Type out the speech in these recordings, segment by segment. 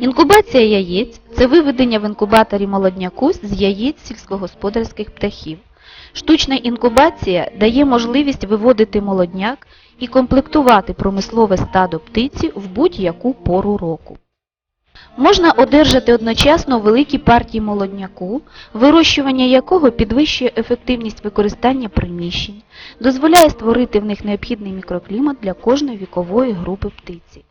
Інкубація яєць це виведення в інкубаторі молодняку з яєць сільськогосподарських птахів. Штучна інкубація дає можливість виводити молодняк і комплектувати промислове стадо птиці в будь-яку пору року. Можна одержати одночасно великі партії молодняку, вирощування якого підвищує ефективність використання приміщень, дозволяє створити в них необхідний мікроклімат для кожної вікової групи птиці.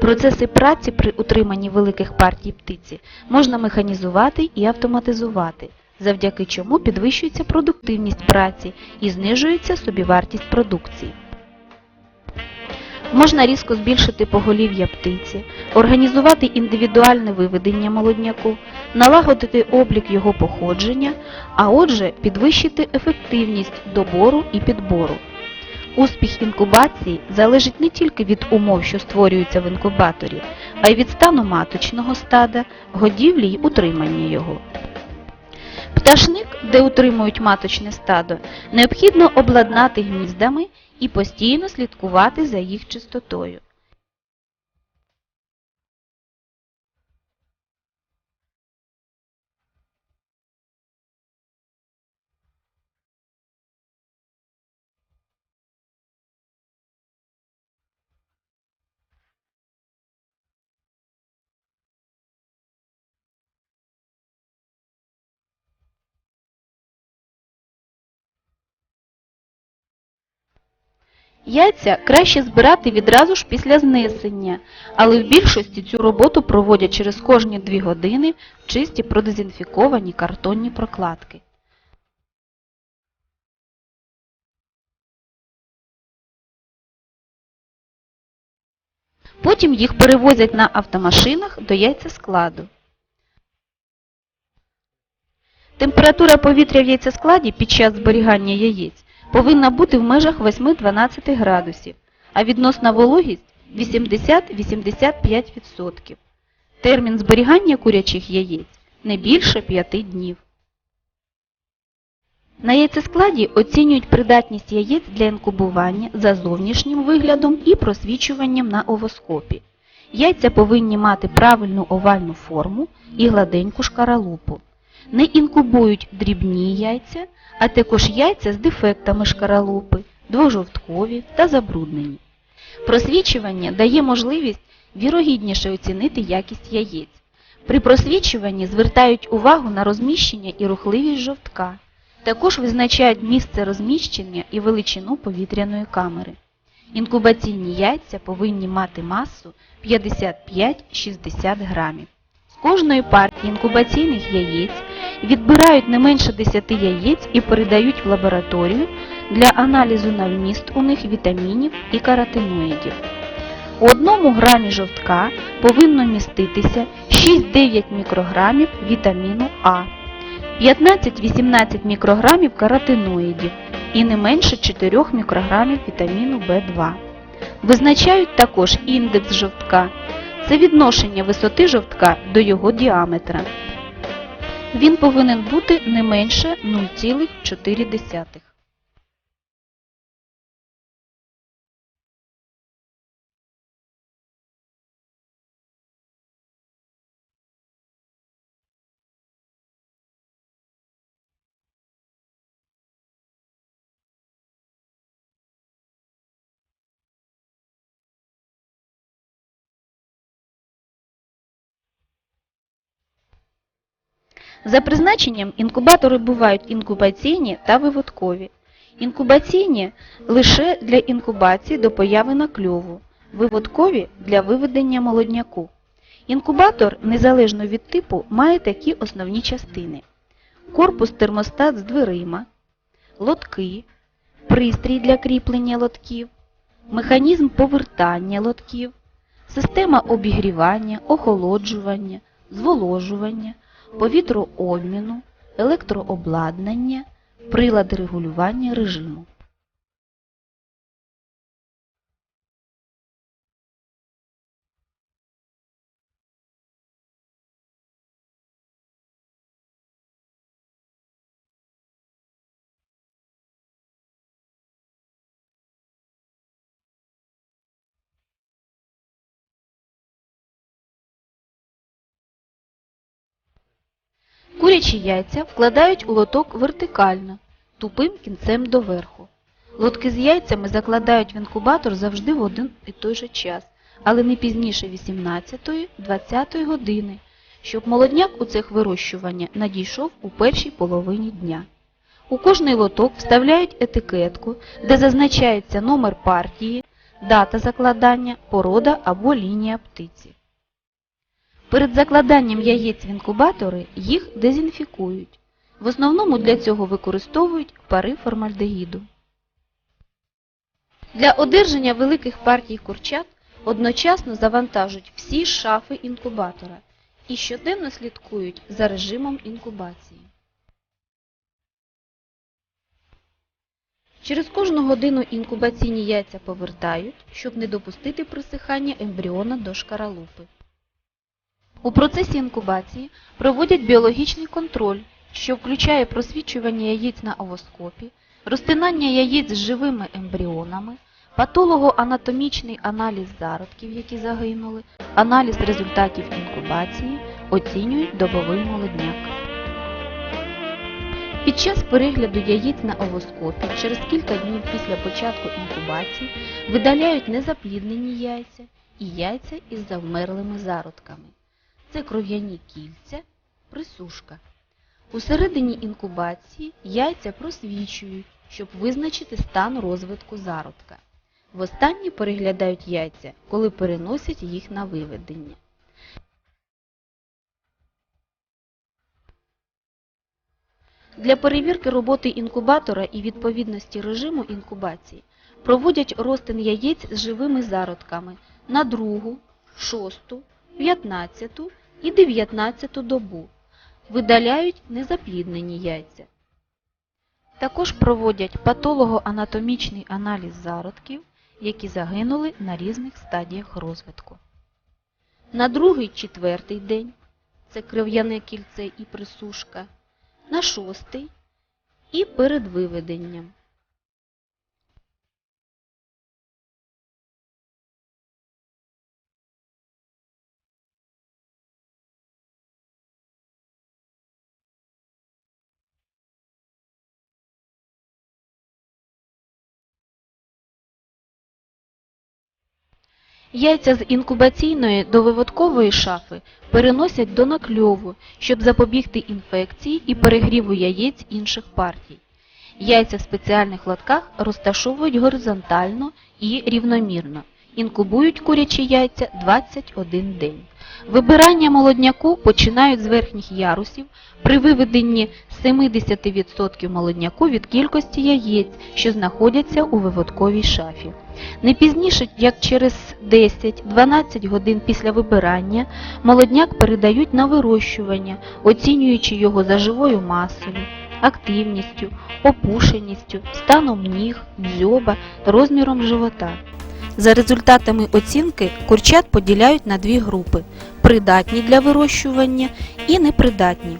Процеси праці при утриманні великих партій птиці можна механізувати і автоматизувати, завдяки чому підвищується продуктивність праці і знижується собівартість продукції. Можна різко збільшити поголів'я птиці, організувати індивідуальне виведення молодняку, налагодити облік його походження, а отже підвищити ефективність добору і підбору. Успіх інкубації залежить не тільки від умов, що створюються в інкубаторі, а й від стану маточного стада, годівлі й утримання його. Пташник, де утримують маточне стадо, необхідно обладнати гніздами і постійно слідкувати за їх чистотою. Яйця краще збирати відразу ж після знесення, але в більшості цю роботу проводять через кожні 2 години чисті продезінфіковані картонні прокладки. Потім їх перевозять на автомашинах до яйцескладу. Температура повітря в яйцескладі під час зберігання яєць повинна бути в межах 8-12 градусів, а відносна вологість 80-85%. Термін зберігання курячих яєць не більше 5 днів. На яйцескладі оцінюють придатність яєць для інкубування за зовнішнім виглядом і просвічуванням на овоскопі. Яйця повинні мати правильну овальну форму і гладеньку шкаралупу. Не інкубують дрібні яйця, а також яйця з дефектами шкаралупи, двожовткові та забруднені. Просвічування дає можливість вірогідніше оцінити якість яєць. При просвічуванні звертають увагу на розміщення і рухливість жовтка. Також визначають місце розміщення і величину повітряної камери. Інкубаційні яйця повинні мати масу 55-60 грамів. З кожної партії інкубаційних яєць відбирають не менше 10 яєць і передають в лабораторію для аналізу на вміст у них вітамінів і каротиноїдів. У одному грамі жовтка повинно міститися 6-9 мікрограмів вітаміну А, 15-18 мікрограмів каротиноїдів і не менше 4 мікрограмів вітаміну В2. Визначають також індекс жовтка. Це відношення висоти жовтка до його діаметра. Він повинен бути не менше 0,4. За призначенням інкубатори бувають інкубаційні та виводкові. Інкубаційні лише для інкубації до появи накльову, виводкові для виведення молодняку. Інкубатор, незалежно від типу, має такі основні частини. Корпус термостат з дверима, лотки, пристрій для кріплення лотків, механізм повертання лотків, система обігрівання, охолоджування, зволожування, повітрообміну, електрообладнання, прилади регулювання режиму. Курячі яйця вкладають у лоток вертикально, тупим кінцем доверху. Лотки з яйцями закладають в інкубатор завжди в один і той же час, але не пізніше 18-20 години, щоб молодняк у цех вирощування надійшов у першій половині дня. У кожний лоток вставляють етикетку, де зазначається номер партії, дата закладання, порода або лінія птиці. Перед закладанням яєць в інкубатори їх дезінфікують. В основному для цього використовують пари формальдегіду. Для одержання великих партій курчат одночасно завантажують всі шафи інкубатора і щоденно слідкують за режимом інкубації. Через кожну годину інкубаційні яйця повертають, щоб не допустити присихання ембріона до шкаралупи. У процесі інкубації проводять біологічний контроль, що включає просвічування яєць на овоскопі, розтинання яєць з живими ембріонами, патологоанатомічний аналіз зародків, які загинули, аналіз результатів інкубації, оцінюють добовий молодняк. Під час перегляду яєць на овоскопі через кілька днів після початку інкубації видаляють незапліднені яйця і яйця із завмерлими зародками. Це кров'яні кільця, присушка. У середині інкубації яйця просвічують, щоб визначити стан розвитку зародка. Востаннє переглядають яйця, коли переносять їх на виведення. Для перевірки роботи інкубатора і відповідності режиму інкубації проводять розтин яєць з живими зародками на другу, шосту, 15 і 19 добу. Видаляють незапліднені яйця. Також проводять патологоанатомічний аналіз зародків, які загинули на різних стадіях розвитку. На другий-четвертий день це крив'яне кільце і присушка, на шостий і перед виведенням. Яйця з інкубаційної до виводкової шафи переносять до накльову, щоб запобігти інфекції і перегріву яєць інших партій. Яйця в спеціальних лотках розташовують горизонтально і рівномірно. Інкубують курячі яйця 21 день. Вибирання молодняку починають з верхніх ярусів при виведенні 70% молодняку від кількості яєць, що знаходяться у виводковій шафі. Не пізніше, як через 10-12 годин після вибирання, молодняк передають на вирощування, оцінюючи його за живою масою, активністю, опушеністю, станом ніг, дзьоба, розміром живота. За результатами оцінки курчат поділяють на дві групи – придатні для вирощування і непридатні.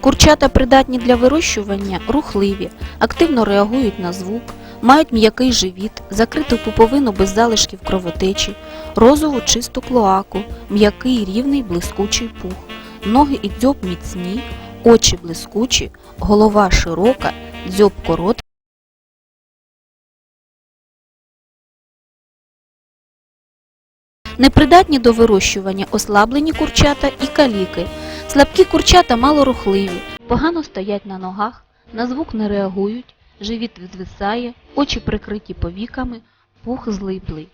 Курчата придатні для вирощування рухливі, активно реагують на звук, мають м'який живіт, закриту пуповину без залишків кровотечі, розову чисту клоаку, м'який рівний блискучий пух, ноги і дзьоб міцні, очі блискучі, голова широка, дзьоб короткий. Непридатні до вирощування ослаблені курчата і каліки. Слабкі курчата малорухливі, погано стоять на ногах, на звук не реагують, живіт відвисає, очі прикриті повіками, пух злиплий.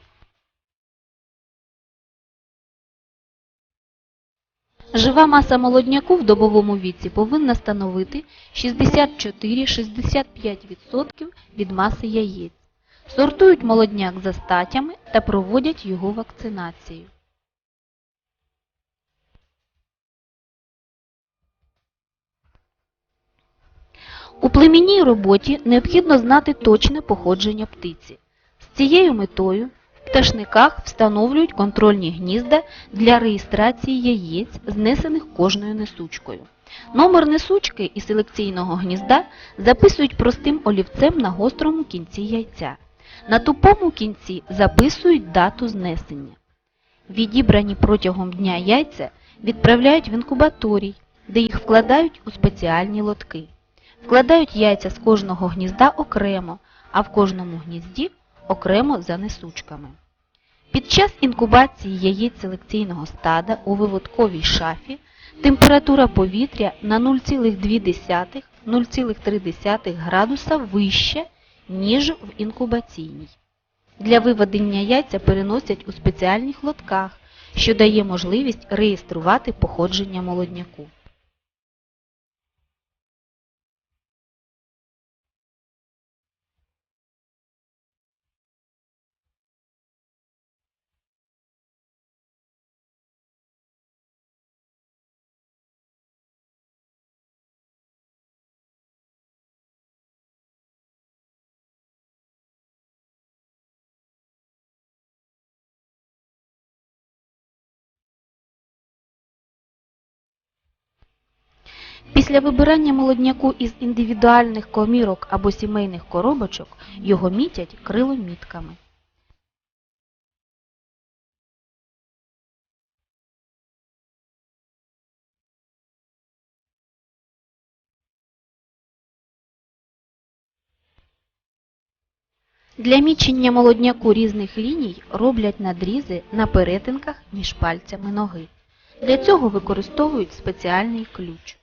Жива маса молодняку в добовому віці повинна становити 64-65% від маси яєць. Сортують молодняк за статями та проводять його вакцинацію. У племінній роботі необхідно знати точне походження птиці. З цією метою в пташниках встановлюють контрольні гнізда для реєстрації яєць, знесених кожною несучкою. Номер несучки і селекційного гнізда записують простим олівцем на гострому кінці яйця. На тупому кінці записують дату знесення. Відібрані протягом дня яйця відправляють в інкубаторій, де їх вкладають у спеціальні лотки. Вкладають яйця з кожного гнізда окремо, а в кожному гнізді окремо за несучками. Під час інкубації яєць селекційного стада у виводковій шафі температура повітря на 0,2-0,3 градуса вища, ніж в інкубаційній. Для виведення яйця переносять у спеціальних лотках, що дає можливість реєструвати походження молодняку. Після вибирання молодняку із індивідуальних комірок або сімейних коробочок його мітять криломітками. Для мічення молодняку різних ліній роблять надрізи на перетинках між пальцями ноги. Для цього використовують спеціальний ключ.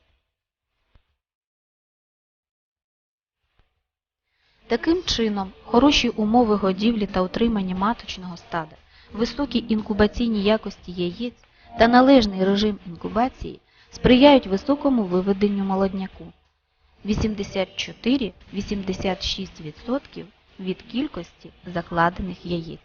Таким чином, хороші умови годівлі та утримання маточного стада, високі інкубаційні якості яєць та належний режим інкубації сприяють високому виведенню молодняку 84-86% від кількості закладених яєць.